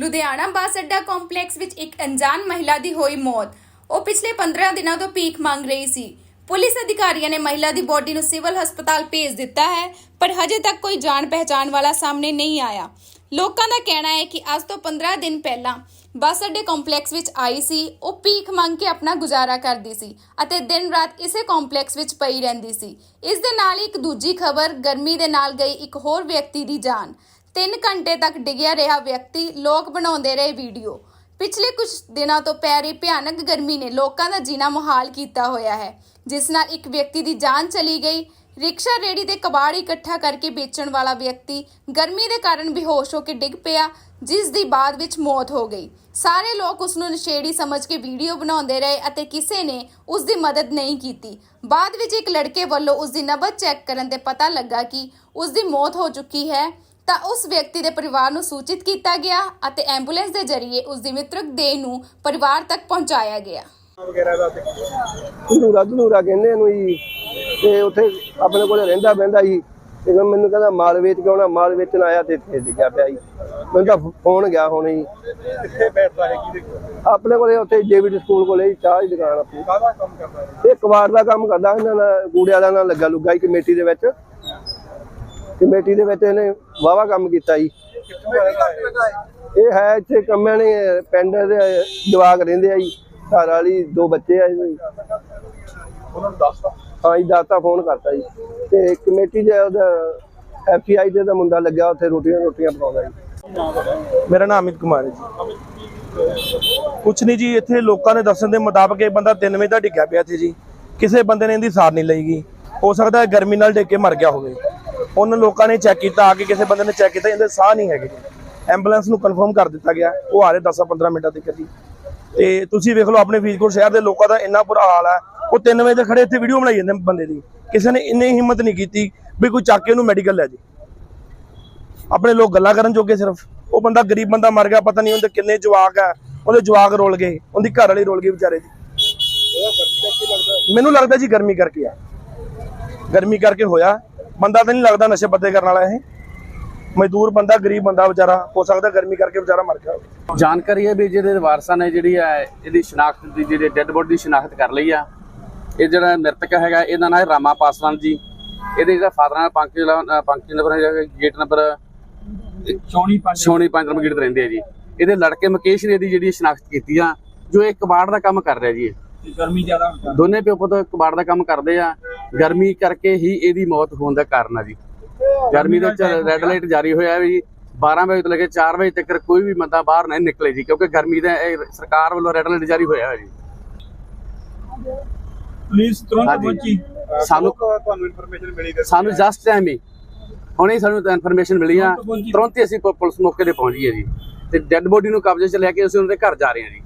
ਲੁਧਿਆਣਾ ਬੱਸ ਅੱਡਾ ਕੰਪਲੈਕਸ ਵਿੱਚ ਇੱਕ ਅਣਜਾਣ ਮਹਿਲਾ ਦੀ ਹੋਈ ਮੌਤ। ਉਹ ਪਿਛਲੇ 15 ਦਿਨਾਂ ਤੋਂ ਭੀਖ ਮੰਗ ਰਹੀ ਸੀ। ਪੁਲਿਸ ਅਧਿਕਾਰੀਆਂ ਨੇ ਮਹਿਲਾ ਦੀ ਬੋਡੀ ਨੂੰ ਸਿਵਲ ਹਸਪਤਾਲ ਭੇਜ ਦਿੱਤਾ ਹੈ, ਪਰ ਹਜੇ ਤੱਕ ਕੋਈ ਜਾਣ ਪਹਿਚਾਣ ਵਾਲਾ ਸਾਹਮਣੇ ਨਹੀਂ ਆਇਆ। ਲੋਕਾਂ ਦਾ ਕਹਿਣਾ ਹੈ ਕਿ ਅੱਜ ਤੋਂ 15 ਦਿਨ ਪਹਿਲਾਂ ਬੱਸ ਅੱਡੇ ਕੰਪਲੈਕਸ ਵਿੱਚ ਆਈ ਸੀ। ਉਹ ਭੀਖ ਮੰਗ ਕੇ ਆਪਣਾ ਗੁਜ਼ਾਰਾ ਕਰਦੀ ਸੀ ਅਤੇ ਦਿਨ ਰਾਤ ਇਸੇ ਕੰਪਲੈਕਸ ਵਿੱਚ ਪਈ ਰਹਿੰਦੀ ਸੀ। ਇਸ ਦੇ ਨਾਲ ਹੀ ਇੱਕ ਦੂਜੀ ਖਬਰ ਗਰਮੀ ਦੇ ਨਾਲ ਗਈ ਇੱਕ ਹੋਰ ਵਿਅਕਤੀ ਦੀ ਜਾਨ। 3 ਘੰਟੇ ਤੱਕ ਡਿੱਗਿਆ ਰਿਹਾ ਵਿਅਕਤੀ, ਲੋਕ ਬਣਾਉਂਦੇ ਰਹੇ ਵੀਡੀਓ। ਪਿਛਲੇ ਕੁਝ ਦਿਨਾਂ ਤੋਂ ਪੈ ਰਹੀ ਭਿਆਨਕ ਗਰਮੀ ਨੇ ਲੋਕਾਂ ਦਾ ਜੀਣਾ ਮੁਹਾਲ ਕੀਤਾ ਹੋਇਆ ਹੈ, ਜਿਸ ਨਾਲ ਇੱਕ ਵਿਅਕਤੀ ਦੀ ਜਾਨ ਚਲੀ ਗਈ। ਰਿਕਸ਼ਾ ਰੇੜੀ ਤੇ ਕਬਾੜ ਇਕੱਠਾ ਕਰਕੇ ਵੇਚਣ ਵਾਲਾ ਵਿਅਕਤੀ ਗਰਮੀ ਦੇ ਕਾਰਨ ਬੇਹੋਸ਼ ਹੋ ਕੇ ਡਿੱਗ ਪਿਆ, ਜਿਸ ਦੀ ਬਾਅਦ ਵਿੱਚ ਮੌਤ ਹੋ ਗਈ। ਸਾਰੇ ਲੋਕ ਉਸ ਨੂੰ ਨਸ਼ੇੜੀ ਸਮਝ ਕੇ ਵੀਡੀਓ ਬਣਾਉਂਦੇ ਰਹੇ ਅਤੇ ਕਿਸੇ ਨੇ ਉਸ ਦੀ ਮਦਦ ਨਹੀਂ ਕੀਤੀ। ਬਾਅਦ ਵਿੱਚ ਇੱਕ ਲੜਕੇ ਵੱਲੋਂ ਉਸ ਦੀ ਨਬਜ਼ ਚੈੱਕ ਕਰਨ ਤੇ ਪਤਾ ਲੱਗਾ ਕਿ ਉਸ ਦੀ ਮੌਤ ਹੋ ਚੁੱਕੀ ਹੈ। ਤਾਂ ਉਸ ਵਿਅਕਤੀ ਦੇ ਪਰਿਵਾਰ ਨੂੰ ਸੂਚਿਤ ਕੀਤਾ ਗਿਆ ਅਤੇ ਐਂਬੂਲੈਂਸ ਦੇ ਜ਼ਰੀਏ ਉਸ ਦੀ ਮ੍ਰਿਤਕ ਦੇਹ ਨੂੰ ਪਰਿਵਾਰ ਤੱਕ ਪਹੁੰਚਾਇਆ ਗਿਆ। ਵਗੈਰਾ ਦਾ ਧਨੂਰਾ ਕਹਿੰਦੇ ਇਹਨੂੰ ਜੀ। ਤੇ ਉੱਥੇ ਆਪਣੇ ਕੋਲੇ ਰਹਿੰਦਾ ਬਹਿੰਦਾ ਜੀ। ਤੇ ਫਿਰ ਮੈਨੂੰ ਕਹਿੰਦਾ ਮਾਲ ਵੇਚ ਕੇ ਆਉਣਾ ਮਾਲ ਵੇਚਣ ਆਇਆ ਤੇ ਇੱਥੇ ਡਿੱਗਿਆ ਪਿਆ ਜੀ। ਮੈਨੂੰ ਤਾਂ ਫੋਨ ਗਿਆ ਹੁਣ ਜੀ। ਕਿੱਥੇ ਬੈਠਦਾ ਹੈ ਕਿਹਦੇ ਕੋਲ ਆਪਣੇ ਕੋਲੇ ਉੱਥੇ ਜੇਵੀਡੀ ਸਕੂਲ ਕੋਲੇ ਜੀ ਚਾਹ ਦੀ ਦੁਕਾਨ ਆਪਣੀ। ਕਾਹਦਾ ਕੰਮ ਕਰਦਾ ਹੈ? ਇਹ ਕਬਾੜ ਦਾ ਕੰਮ ਕਰਦਾ ਇਹਨਾਂ ਨਾਲ ਕੂੜਿਆਂ ਦਾ ਨਾਲ ਲੱਗਾ ਲੁੱਗਾ ਕਮੇਟੀ ਦੇ ਵਿੱਚ। ਕਮੇਟੀ ਦੇ ਵਿੱਚ ਇਹਨੇ ਵਾਵਾ ਕੰਮ ਕੀਤਾ ਜੀ। ਇਹ ਹੈ ਇੱਥੇ ਕੰਮਿਆਂ ਨੇ, ਪਿੰਡ ਦੇ ਜਵਾਕ ਰਹਿੰਦੇ ਆ ਜੀ। ਘਰ ਵਾਲੀ ਦੋ ਬੱਚੇ ਆ ਜੀ। ਉਹਨਾਂ ਨੂੰ ਦੱਸਦਾ ਹਾਂ ਜੀ, ਦਾਤਾ ਫੋਨ ਕਰਤਾ ਜੀ। ਤੇ ਕਮੇਟੀ ਦੇ ਉਹਦਾ ਐਫਆਈ ਦੇ ਦਾ ਮੁੰਡਾ ਲੱਗਿਆ, ਉੱਥੇ ਰੋਟੀਆਂ ਰੋਟੀਆਂ ਪਕਾਉਂਦਾ ਜੀ। ਮੇਰਾ ਨਾਮ ਅਮਿਤ ਕੁਮਾਰ ਹੈ ਜੀ। ਕੁਛ ਨਹੀਂ ਜੀ, ਇੱਥੇ ਲੋਕਾਂ ਦੇ ਦੱਸਣ ਦੇ ਮੁਤਾਬਕ ਇਹ ਬੰਦਾ 3 ਵਜੇ ਦਾ ਡਿੱਗਿਆ ਪਿਆ ਸੀ ਜੀ। ਕਿਸੇ ਬੰਦੇ ਨੇ ਇਹਦੀ ਸਾਰ ਨਹੀਂ ਲਈ ਗਈ। ਹੋ ਸਕਦਾ ਗਰਮੀ ਨਾਲ ਡਿੱਗ ਕੇ ਮਰ ਗਿਆ ਹੋਵੇ। ਉਹਨਾਂ ਲੋਕਾਂ ਨੇ ਚੈੱਕ ਕੀਤਾ, ਆ ਕੇ ਕਿਸੇ ਬੰਦੇ ਨੇ ਚੈੱਕ ਕੀਤਾ, ਇਹਦੇ ਸਾਹ ਨਹੀਂ ਹੈਗੇ। ਜੀ ਐਂਬੂਲੈਂਸ ਨੂੰ ਕਨਫਰਮ ਕਰ ਦਿੱਤਾ ਗਿਆ, ਉਹ ਆ ਰਹੇ 10-15 ਮਿੰਟਾਂ ਤੱਕ ਜੀ। ਤੇ ਤੁਸੀਂ ਵੇਖ ਲਓ, ਆਪਣੇ ਫਰੀਦਕੋਟ ਸ਼ਹਿਰ ਦੇ ਲੋਕਾਂ ਦਾ ਇੰਨਾ ਬੁਰਾ ਹਾਲ ਹੈ। ਉਹ 3 ਵਜੇ ਤੇ ਖੜੇ, ਇੱਥੇ ਵੀਡੀਓ ਬਣਾਈ ਜਾਂਦੇ ਬੰਦੇ ਦੀ। ਕਿਸੇ ਨੇ ਇੰਨੀ ਹਿੰਮਤ ਨਹੀਂ ਕੀਤੀ ਵੀ ਕੋਈ ਚੱਕ ਕੇ ਉਹਨੂੰ ਮੈਡੀਕਲ ਲੈ ਜੇ। ਆਪਣੇ ਲੋਕ ਗੱਲਾਂ ਕਰਨ ਜੋਗੇ ਸਿਰਫ। ਉਹ ਬੰਦਾ ਗਰੀਬ ਬੰਦਾ ਮਰ ਗਿਆ, ਪਤਾ ਨਹੀਂ ਉਹਦੇ ਕਿੰਨੇ ਜਵਾਕ ਆ। ਉਹਦੇ ਜਵਾਕ ਰੋਲ ਗਏ, ਉਹਦੀ ਘਰ ਵਾਲੀ ਰੋਲ ਗਈ ਵਿਚਾਰੇ ਦੀ। ਮੈਨੂੰ ਲੱਗਦਾ ਜੀ ਗਰਮੀ ਕਰਕੇ ਆ। ਗਰਮੀ ਕਰਕੇ ਹੋਇਆ। ਬੰਦਾ ਤਾਂ ਨਹੀਂ ਲੱਗਦਾ ਨਸ਼ੇ ਪੱਤੇ ਕਰਨ ਵਾਲਾ ਇਹ। ਮਜ਼ਦੂਰ ਬੰਦਾ ਗਰੀਬ ਬੰਦਾ ਵਿਚਾਰਾ ਹੋ ਸਕਦਾ ਗਰਮੀ ਕਰਕੇ ਵਿਚਾਰਾ ਮਰ ਗਿਆ ਜਾਣਕਾਰੀ ਹੈ ਵੀ ਜਿਹਦੇ ਵਾਰਸਾਂ ਨੇ ਜਿਹੜੀ ਹੈ ਇਹਦੀ ਸ਼ਨਾਖਤ ਦੀ ਜਿਹੜੀ ਡੈੱਡ ਬੋਡੀ ਦੀ ਸ਼ਨਾਖਤ ਕਰ ਲਈ ਆ ਇਹ ਜਿਹੜਾ ਮ੍ਰਿਤਕ ਹੈਗਾ ਇਹਦਾ ਨਾਮ ਹੈ ਰਾਮਾ ਪਾਸਵਾਨ ਜੀ। ਇਹਦੇ ਜਿਹੜਾ ਫਾਦਰ ਨਾਲ ਪੰਕਜ ਪੰਕਜ ਨੰਬਰ ਹੈਗਾ ਗੇਟ ਨੰਬਰ ਛੋਣੀ ਪੰਜ। ਛੋਣੀ ਪੰਜ ਨੰਬਰ ਗੇਟ ਤੇ ਰਹਿੰਦੇ ਆ ਜੀ। ਇਹਦੇ ਲੜਕੇ ਮੁਕੇਸ਼ ਨੇ ਇਹਦੀ ਜਿਹੜੀ ਸ਼ਨਾਖਤ ਕੀਤੀ ਆ ਜੋ ਇਹ ਕਬਾੜ ਦਾ ਕੰਮ ਕਰ ਰਿਹਾ ਜੀ ਇਹ। ਗਰਮੀ ਜ਼ਿਆਦਾ ਹੁੰਦਾ। ਦੋਨੇ ਪਿਓ ਪੁੱਤ ਕਬਾੜ ਦਾ ਕੰਮ ਕਰਦੇ ਆ ਗਰਮੀ ਕਰਕੇ ਹੀ ਇਹਦੀ ਮੌਤ ਹੋਣ ਦਾ ਕਾਰਨ ਆ ਜੀ। ਗਰਮੀ ਦੇ ਵਿੱਚ ਰੈੱਡ ਲਾਈਟ ਜਾਰੀ ਹੋਇਆ ਹੈ ਵੀ 12 ਵਜੇ ਤੋਂ ਲੈ ਕੇ 4 ਵਜੇ ਤੱਕ ਕੋਈ ਵੀ ਬੰਦਾ ਬਾਹਰ ਨਹੀਂ ਨਿਕਲੇ ਜੀ ਕਿਉਂਕਿ ਗਰਮੀ ਦਾ ਇਹ ਸਰਕਾਰ ਵੱਲੋਂ ਰੈੱਡ ਲਾਈਟ ਜਾਰੀ ਹੋਇਆ ਹੈ ਜੀ। ਪੁਲਿਸ ਤੁਰੰਤ। ਪਹੁੰਚੀ। ਸਾਨੂੰ- ਤੁਹਾਨੂੰ ਇਨਫੋਰਮੇਸ਼ਨ ਮਿਲੀ ਸਾਨੂੰ ਜਸਟ ਟਾਈਮ ਹੀ। ਹੁਣੇ ਹੀ ਸਾਨੂੰ ਇਨਫੋਰਮੇਸ਼ਨ ਮਿਲੀ ਆ। ਤੁਰੰਤ ਹੀ ਅਸੀਂ ਪੁਲਿਸ ਮੌਕੇ ਤੇ ਪਹੁੰਚ ਗਈ ਹੈ ਜੀ। ਤੇ ਡੈੱਡ ਬੋਡੀ ਨੂੰ ਕਬਜ਼ੇ 'ਚ ਲੈ ਕੇ ਅਸੀਂ ਉਹਨਾਂ ਦੇ ਘਰ ਜਾ ਰਹੇ ਹਾਂ ਜੀ।